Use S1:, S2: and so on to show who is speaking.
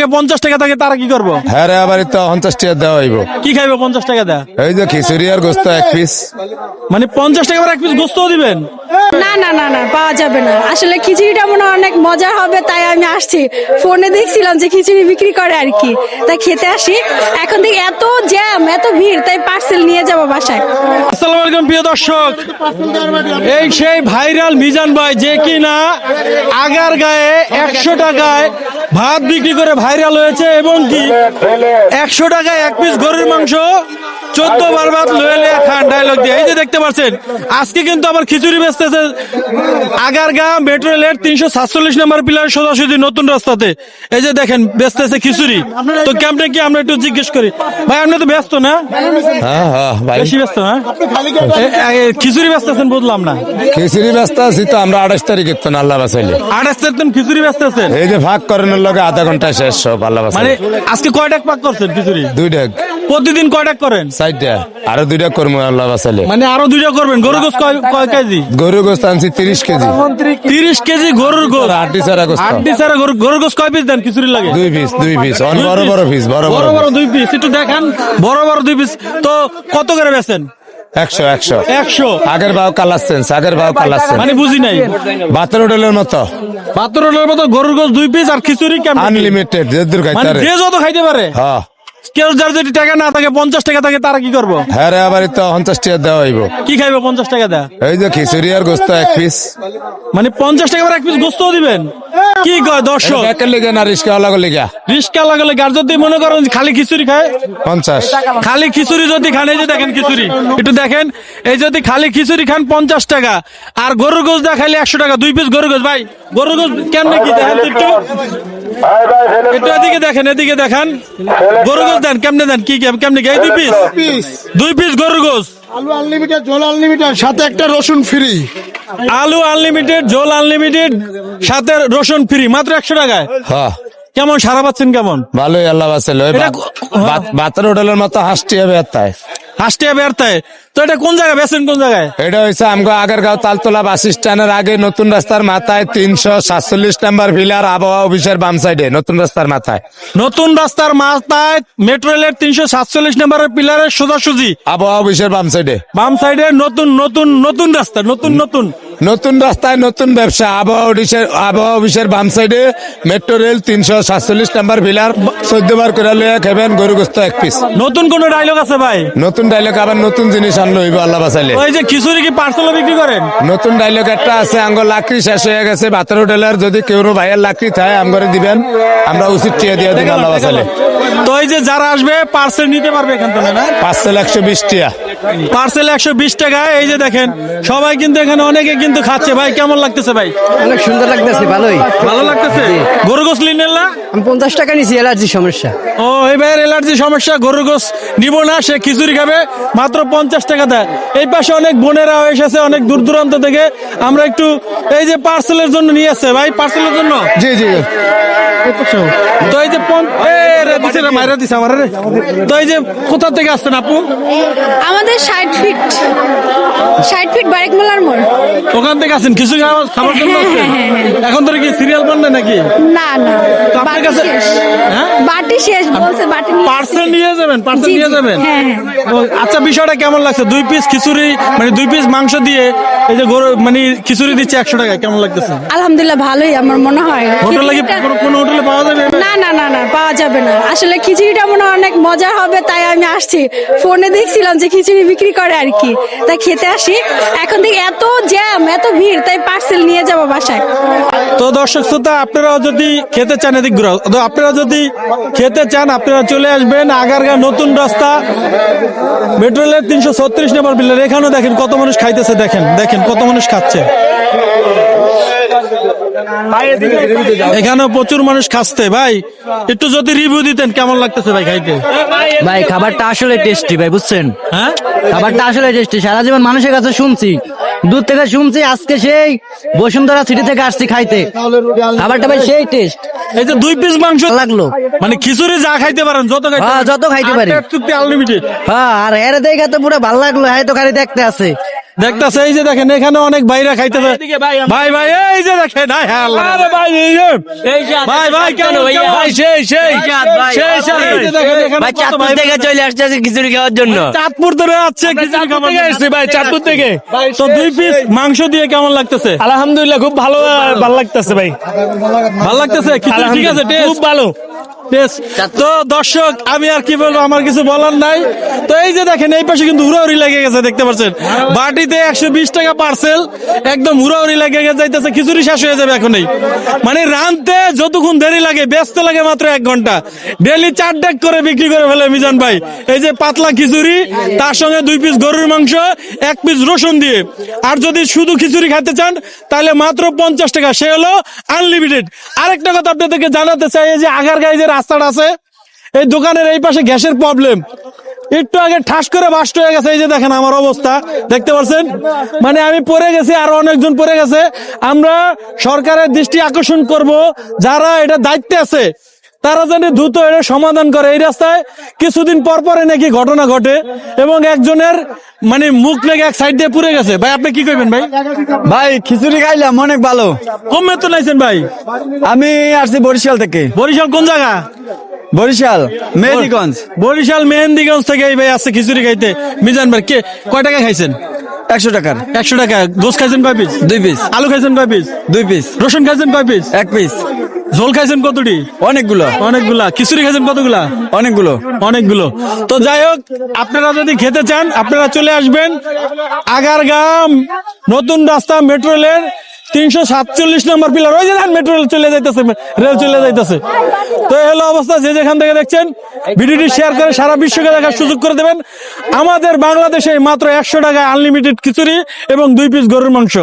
S1: থাকে পঞ্চাশ টাকা থাকে তারা কি করব?
S2: হ্যাঁ রে আবার তো পঞ্চাশ টাকা দেওয়া হইব।
S1: কি খাইবে পঞ্চাশ টাকা দেয়?
S2: এই যে খিচুড়ি আর গোস্ত এক পিস
S1: মানে পঞ্চাশ টাকা এক পিস গোস্তও দিবেন?
S3: না না না না পাওয়া যাবে না। আসলে খিচুড়িটা মনে অনেক মজা হবে তাই আমি আসছি। ফোনে দেখছিলাম যে খিচুড়ি বিক্রি করে আর কি। তাই খেতে আসি। এখন থেকে এত জ্যাম এত ভিড় তাই পার্সেল নিয়ে যাব বাসায়।
S1: আসসালামু আলাইকুম প্রিয় দর্শক। এই সেই ভাইরাল মিজান ভাই যে কি না আগার গায়ে একশো টাকায় ভাত বিক্রি করে ভাইরাল হয়েছে এবং কি? একশো টাকায় এক পিস গরুর মাংস চোদ্দ বার ভাত লয়ে লয়ে খান ডায়লগ দিয়ে। এই যে দেখতে পাচ্ছেন আজকে কিন্তু আবার খিচুড়ি বেচতেছে আগারগা মেট্রো রেলের তিনশো সাতচল্লিশ নম্বর পিলার সোজাসুজি নতুন রাস্তাতে। এই যে দেখেন বেচতেছে খিচুড়ি। তো কেমনে কি আমরা একটু জিজ্ঞেস করি? ভাই আপনি তো ব্যস্ত না?
S2: হ্যাঁ হ্যাঁ
S1: বেশি ব্যস্ত না এ- খিচুড়ি ব্যস্ত আছেন বুঝলাম না।
S2: খিচুড়ি ব্যস্ত আছি তো আমরা আঠাশ তো আল্লাহ বাসাইলে
S1: আঠাশ তারিখ খিচুড়ি ব্যস্ত আছেন
S2: এই যে ভাগ করানোর লগে আধা ঘণ্টা শেষ সব আল্লাহ
S1: মানে আজকে কয় টাক পাক করছেন খিচুড়ি?
S2: দুই ডাক
S1: প্রতিদিন কয় টাক করেন?
S2: চারটা। আরও দুইটা করব আল্লাহ বাসাইলে
S1: মানে আরও দুইটা করবেন? গরু গোস কয় কয় কেজি?
S2: গরু গোস্ত আনছি তিরিশ কেজি।
S1: তিরিশ কেজি গরুর গোস
S2: আটটি গোস্ত।
S1: আটটি গরু গরুর গোস কয় পিস দেন? খিচুড়ি লাগে।
S2: দুই পিস দুই পিস বড় বড় পিস বড়
S1: বড়
S2: বড়
S1: দুই পিস একটু দেখান বড় বড় দুই পিস তো কত করে বেচেন?
S2: একশো একশো।
S1: একশো।
S2: আগের ভাও কালাচ্ছেন আগের ভাও কালাচ্ছেন
S1: মানে বুঝি নাই।
S2: বাতের হোটেলের মতো।
S1: বাহাত্তর হলের মতো গরুর গোস দুই পিস আর খিচুড়ি কেমন?
S2: আনলিমিটেড যে দূর
S1: মানে
S2: খাইতে
S1: যে যত খাইতে পারে।
S2: হ্যাঁ।
S1: কেউ যার যদি টাকা না থাকে পঞ্চাশ টাকা থাকে তারা কি করব?
S2: হ্যাঁ রে আবার তো পঞ্চাশ টাকা দেওয়া হইব।
S1: কি খাইবে পঞ্চাশ টাকা দেয়?
S2: এই যে খিচুড়ি আর গোস্ত এক পিস
S1: মানে পঞ্চাশ টাকা করে এক পিস গোস্তও দিবেন? কি কয় দর্শক?
S2: একের লিগে না রিস্কা লিগা?
S1: রিস্কা লাগালে গার যদি মনে করেন খালি খিচুড়ি খায়?
S2: পঞ্চাশ।
S1: খালি খিচুড়ি যদি খান এই যে দেখেন খিচুড়ি। একটু দেখেন এই যদি খালি খিচুড়ি খান পঞ্চাশ টাকা। আর গরুর গোস দা খাইলে একশো টাকা দুই পিস গরুর গোস ভাই গরুর গোস কেমনে কি দেখেন? একটু একটু এদিকে দেখেন এদিকে দেখেন। গরুর গোস দেন কেমনে দেন? কি কেমনে কি? দুই পিস
S4: পিস
S1: দুই পিস গরুর গোস
S4: আলু আনলিমিটেড জল আনলিমিটেড সাথে একটা রসুন ফ্রি
S1: আলু আনলিমিটেড ঝোল আনলিমিটেড সাথে রসুন ফ্রি মাত্র একশো টাকায়?
S2: হ্যাঁ।
S1: কেমন সারা পাচ্ছেন কেমন?
S2: ভালোই আল্লাহ বাত- বাতের হোটেলের মতো হাসটি হবে তাই।
S1: হাসটিয়া বেড়তে তো। এটা কোন জায়গায়? বেছেন কোন জায়গায়?
S2: এটা হয়েছে আমগো আগারগাঁও তালতলা বাস স্ট্যান্ডের আগে নতুন রাস্তার মাথায় তিনশো সাতচল্লিশ নাম্বার ভিলার আবহাওয়া অফিসের বাম সাইডে নতুন রাস্তার মাথায়।
S1: নতুন রাস্তার মাথায় মেট্রো রেলের তিনশো সাতচল্লিশ নম্বরের পিলারের সোজাসুজি।
S2: আবহাওয়া অফিসের বাম সাইডে।
S1: বাম সাইডে নতুন নতুন নতুন রাস্তা নতুন নতুন।
S2: নতুন রাস্তায় নতুন ব্যবসা আবহাওয়া অফিসের আবহাওয়া অফিসের বাম সাইডে মেট্রো রেল তিনশো সাতচল্লিশ নাম্বার ভিলার চোদ্দ বার করে খেবেন গরু গোস্ত এক পিস
S1: নতুন কোন ডায়লগ আছে ভাই?
S2: নতুন ডাইলগ আবার নতুন জিনিস আনলো হইব আল্লাহ বাসাইলে
S1: ওই যে খিচুড়ি কি পার্সেল বিক্রি করেন?
S2: নতুন ডাইলগ একটা আছে আঙ্গ লাকড়ি শেষ হয়ে গেছে বাতের হোটেলের যদি কেউ ভাইয়ের লাকড়ি থাকে আমগরে দিবেন আমরা উচিত টিয়া দিয়ে দিব আল্লাহ বাসাইলে
S1: তো এই যে যারা আসবে পার্সেল নিতে পারবে এখান থেকে না?
S2: পাঁচশো একশো বিশ টিয়া।
S1: পার্সেল একশো বিশ টাকায় এই যে দেখেন সবাই কিন্তু এখানে অনেকে কিন্তু খাচ্ছে। ভাই কেমন লাগতেছে ভাই?
S5: অনেক সুন্দর লাগতেছে ভালোই।
S1: ভালো লাগতেছে? গরু গোস লিনেন না?
S5: আমি পঞ্চাশ টাকা নিছি অ্যালার্জি সমস্যা।
S1: ও এই ভাইয়ের অ্যালার্জি সমস্যা গরু গোস নিব না সে খিচুড়ি খাবে মাত্র পঞ্চাশ টাকা দেয়। এই পাশে অনেক বোনেরা এসেছে অনেক দূর দূরান্ত থেকে। আমরা একটু এই যে পার্সেলের জন্য নিয়ে আসছে ভাই পার্সেলের জন্য?
S4: জি জি।
S1: তো এই যে দিছে মাইরা দিছে আমার রে। তো এই যে কোথা থেকে আসছেন আপু?
S3: আমাদের ষাট ফিট ষাট ফিট বারেক মোলার মোড়।
S1: ওখান থেকে আসছেন কিছু খাবার জন্য
S3: হ্যাঁ, হ্যাঁ, হ্যাঁ,
S1: এখন তোর কি সিরিয়াল নাকি?
S3: না না
S1: আপনার কাছে-?
S3: বাটি শেষ বলছে বাটি
S1: পার্সেল নিয়ে যাবেন পার্সেল নিয়ে যাবেন? আচ্ছা বিষয়টা কেমন লাগছে? দুই পিস খিচুড়ি মানে দুই পিস মাংস দিয়ে এই যে গরু মানে খিচুড়ি দিচ্ছে একশো টাকা কেমন লাগতেছে?
S3: আলহামদুলিল্লাহ ভালোই আমার মনে হয়।
S1: হোটেল লাগি কোনো হোটেলে পাওয়া যাবে?
S3: না না না না পাওয়া যাবে না। আসলে খিচুড়িটা মনে অনেক মজা হবে তাই আমি আসছি। ফোনে দেখছিলাম যে খিচুড়ি বিক্রি করে আর কি। তাই খেতে আসি। এখন থেকে এত জ্যাম এত ভিড় তাই পার্সেল নিয়ে যাব বাসায়।
S1: তো দর্শক শ্রোতা আপনারাও যদি খেতে চান এদিক ঘুরাও তো আপনারা যদি খেতে চান আপনারা চলে আসবেন আগারগা নতুন রাস্তা মেট্রো রেলের তিনশো ছত্রিশ নম্বর বিল্লার এখানেও দেখেন কত মানুষ খাইতেছে দেখেন দেখেন কত মানুষ খাচ্ছে। এখানেও প্রচুর মানুষ খাচ্ছে ভাই। একটু যদি রিভিউ দিতেন কেমন লাগতেছে ভাই খাইতে?
S5: ভাই খাবারটা আসলে টেস্টি ভাই বুঝছেন?
S1: হ্যাঁ?
S5: খাবারটা আসলে টেস্টি সারা জীবন মানুষের কাছে শুনছি দূর থেকে শুনছি আজকে সেই বসুন্ধরা সিটি থেকে আসছি খাইতে। খাবারটা ভাই সেই টেস্ট
S1: এই যে দুই পিস মাংস
S5: লাগল।
S1: মানে খিচুড়ি যা খাইতে পারেন যত খাইতে
S5: হ্যাঁ, যত খাইতে পারি।
S1: আনলিমিটেড
S5: হ্যাঁ আর এর দেখে তো পুরো ভালো লাগল হ্যাঁ তো খালি দেখতে আছে।
S1: দেখতেছে এই যে দেখেন এখানে অনেক ভাইরা খাইতেছে। ভাই ভাই এই যে দেখেন আল্লাহ। ভাই ভাই ভাই কেন?
S6: ভাই সেই সেই
S1: সেই সাথে এই যে দেখেন এখানে
S6: ভাই
S1: কত
S6: চাঁদপুর থেকে চলে আসছে খিচুড়ি খাওয়ার জন্য।
S1: চাঁদপুর ধরে আসছে খিচুড়ি খাবার জন্য।
S6: ভাই চাঁদপুর থেকে।
S1: তো দুই পিস মাংস দিয়ে কেমন লাগতেছে?
S6: আলহামদুলিল্লাহ খুব ভালো ভালো। লাগতেছে ভাই।
S1: ভালো লাগতেছে খিচুড়ি ঠিক আছে
S6: খুব ভালো।
S1: বেশ। তো দর্শক, আমি আর কি বলব, আমার কিছু বলার নাই। তো এই যে দেখেন, এই পাশে কিন্তু হুড়াহুড়ি লেগে গেছে, দেখতে পাচ্ছেন? বাটিতে একশো বিশ টাকা পার্সেল একদম হুড়াহুড়ি লেগে গেছে, যাইতেছে, খিচুড়ি শেষ হয়ে যাবে এখনই। মানে রানতে যতক্ষণ দেরি লাগে, ব্যস্ত লাগে মাত্র এক ঘণ্টা। ডেলি চার ডেক করে বিক্রি করে ফেলে মিজান ভাই। এই যে পাতলা খিচুড়ি, তার সঙ্গে দুই পিস গরুর মাংস, এক পিস রসুন দিয়ে। আর যদি শুধু খিচুড়ি খেতে চান, তাহলে মাত্র পঞ্চাশ টাকা। সে হলো আনলিমিটেড আরেকটা কথা আপনাদেরকে জানাতে চাই যে আগার গায়ে যে রাস্তাটা আছে। এই দোকানের এই পাশে গ্যাসের প্রবলেম একটু আগে ঠাস করে বাস্ট হয়ে গেছে, এই যে দেখেন আমার অবস্থা। দেখতে পাচ্ছেন? মানে আমি পড়ে গেছি, আরও অনেকজন পড়ে গেছে। আমরা সরকারের দৃষ্টি আকর্ষণ করব, যারা এটা দায়িত্বে আছে। তারা যেন দ্রুত এটা সমাধান করে। এই রাস্তায় কিছুদিন পর পরে নাকি ঘটনা ঘটে এবং একজনের মানে মুখ লেগে এক সাইড দিয়ে পুড়ে গেছে। ভাই আপনি কি করবেন ভাই?
S5: ভাই খিচুড়ি খাইলাম অনেক ভালো।
S1: কমে তো নাইছেন ভাই?
S5: আমি আসছি বরিশাল থেকে।
S1: বরিশাল কোন জায়গা?
S5: বরিশাল মেহেন্দিগঞ্জ
S1: বরিশাল মেহেন্দিগঞ্জ থেকে এই ভাই আসছে খিচুড়ি খাইতে। মিজান ভাই কে কয় টাকা খাইছেন?
S5: একশো টাকার।
S1: একশো টাকা। গোস খাইছেন কয় পিস
S5: দুই পিস
S1: আলু খাইছেন কয় পিস
S5: দুই পিস
S1: রসুন খাইছেন কয় পিস
S5: এক পিস
S1: ঝোল খাইছেন কতটি?
S5: অনেকগুলো।
S1: অনেকগুলা। খিচুড়ি খাইছেন কতগুলা?
S5: অনেকগুলো।
S1: অনেকগুলো। তো যাই হোক, আপনারা যদি খেতে চান, আপনারা চলে আসবেন আগারগাম নতুন রাস্তা মেট্রো রেলের তিনশো সাতচল্লিশ নম্বর পিলার। ওই যে মেট্রো রেল চলে যাইতেছে রেল চলে যাইতেছে। তো এই হলো অবস্থা, যে যেখান থেকে দেখছেন, ভিডিওটি শেয়ার করে সারা বিশ্বকে দেখার সুযোগ করে দেবেন। আমাদের বাংলাদেশে মাত্র একশো টাকায় আনলিমিটেড খিচুড়ি এবং দুই পিস গরুর মাংস।